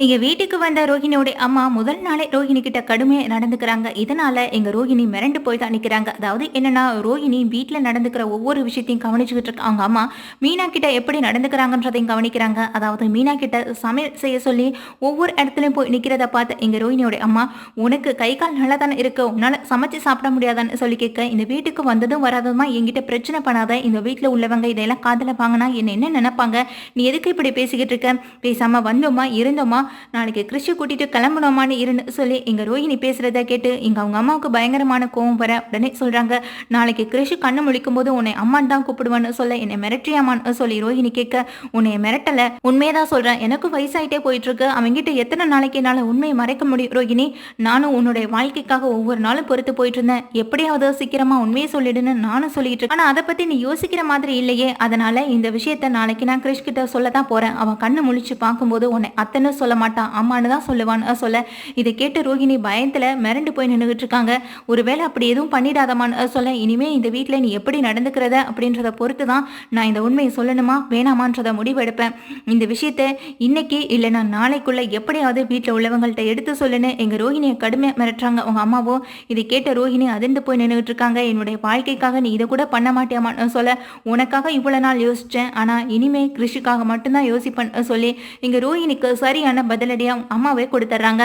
இங்க வீட்டுக்கு வந்த ரோஹிணியோட அம்மா முதல் நாளே ரோஹிணி கிட்ட கடுமையா நடந்துக்கிறாங்க. இதனால எங்க ரோஹிணி மிரண்டு போய் தான் நிக்கிறாங்க. அதாவது என்னன்னா ரோஹிணி வீட்டுல நடந்துக்கிற ஒவ்வொரு விஷயத்தையும் கவனிச்சுக்கிட்டு இருக்க அவங்க அம்மா மீனா கிட்ட எப்படி நடந்துக்கிறாங்கன்றதையும் கவனிக்கிறாங்க. அதாவது மீனா கிட்ட சமையல் செய்ய சொல்லி ஒவ்வொரு இடத்துலயும் போய் நிக்கிறத பார்த்து எங்க ரோஹிணியோட அம்மா உனக்கு கை கால் நல்லா தானே இருக்கு? உன்னால சமைச்சு சாப்பிட முடியாதான்னு சொல்லி கேட்க இந்த வீட்டுக்கு வந்ததும் வராததுமா? என்கிட்ட பிரச்சனை பண்ணாத. இந்த வீட்டுல உள்ளவங்க இதெல்லாம் காதல வாங்கினா என்ன என்ன நினைப்பாங்க? நீ எதுக்கு இப்படி பேசிக்கிட்டு இருக்க? பேசாம வந்தோமா? இருந்தோமா? நாளைக்கு கிறிஷு கூட்டிட்டு கிளம்பணுமான்னு இருன்னு சொல்லி எங்க ரோஹிணி பேசுறத கேட்டு இங்க அவங்க அம்மாவுக்கு பயங்கரமான கோவம் வர உடனே சொல்றாங்க நாளைக்கு கிறிஷு கண்ணு முழிக்கும் போது உன்னை அம்மான் தான் கூப்பிடுவான்னு சொல்ல என்னை மிரட்டியாமான்னு சொல்லி ரோஹிணி கேட்க உன்னை மிரட்டல உண்மையதான் சொல்றேன். எனக்கும் வயசாயிட்டே போயிட்டு இருக்கு அவங்கிட்ட எத்தனை நாளைக்கு என்னால உண்மையை மறைக்க முடியும்? ரோஹிணி நானும் உன்னுடைய வாழ்க்கைக்காக ஒவ்வொரு நாளும் பொறுத்து போயிட்டு இருந்தேன் எப்படியாவது சீக்கிரமா உண்மையை சொல்லிடுன்னு நானும் சொல்லிட்டு இருக்கேன். ஆனா அதை பத்தி நீ யோசிக்கிற மாதிரி இல்லையே. அதனால இந்த விஷயத்த நாளைக்கு நான் கிறிஷ் கிட்ட சொல்ல தான் போறேன். அவன் கண்ணு முழிச்சு பார்க்கும்போது உன்னை அத்தனை சொல்ல மாட்டான் அம்மான்னு தான் சொல்லுவான்னு சொல்ல இதை கேட்டு ரோஹிணி பயத்துல மிரண்டு போய் நின்றுகிட்டு இருக்காங்க ஒருவேளை அப்படி எதுவும் பண்ணிடாதமான்னு சொல்ல இனிமே இந்த வீட்டில் நீ எப்படி நடந்துக்கிறத அப்படின்றத பொறுத்து தான் நான் இந்த உண்மையை சொல்லணுமா? வேணாமான்றத முடிவெடுப்பேன் இந்த விஷயத்த இன்னைக்கு இல்லைனா நாளைக்குள்ள எப்படியாவது வீட்டில் உள்ளவங்கள்ட்ட எடுத்து சொல்லுன்னு எங்க ரோஹிணியை கடுமையாக மிரட்டுறாங்க. உங்கள் அம்மாவோ இதை கேட்ட ரோஹிணி அதிர்ந்து போய் நின்றுகிட்டு இருக்காங்க என்னுடைய வாழ்க்கைக்காக நீ இதை கூட பண்ண மாட்டியாமான்னு சொல்ல உனக்காக இவ்வளோ நாள் யோசிச்சேன். ஆனால் இனிமே கிருஷிக்காக மட்டும்தான் யோசிப்பேன். சொல்லி இங்க ரோஹிணிக்கு சரியான பதிலடியாக அம்மாவே கொடுத்துட்றாங்க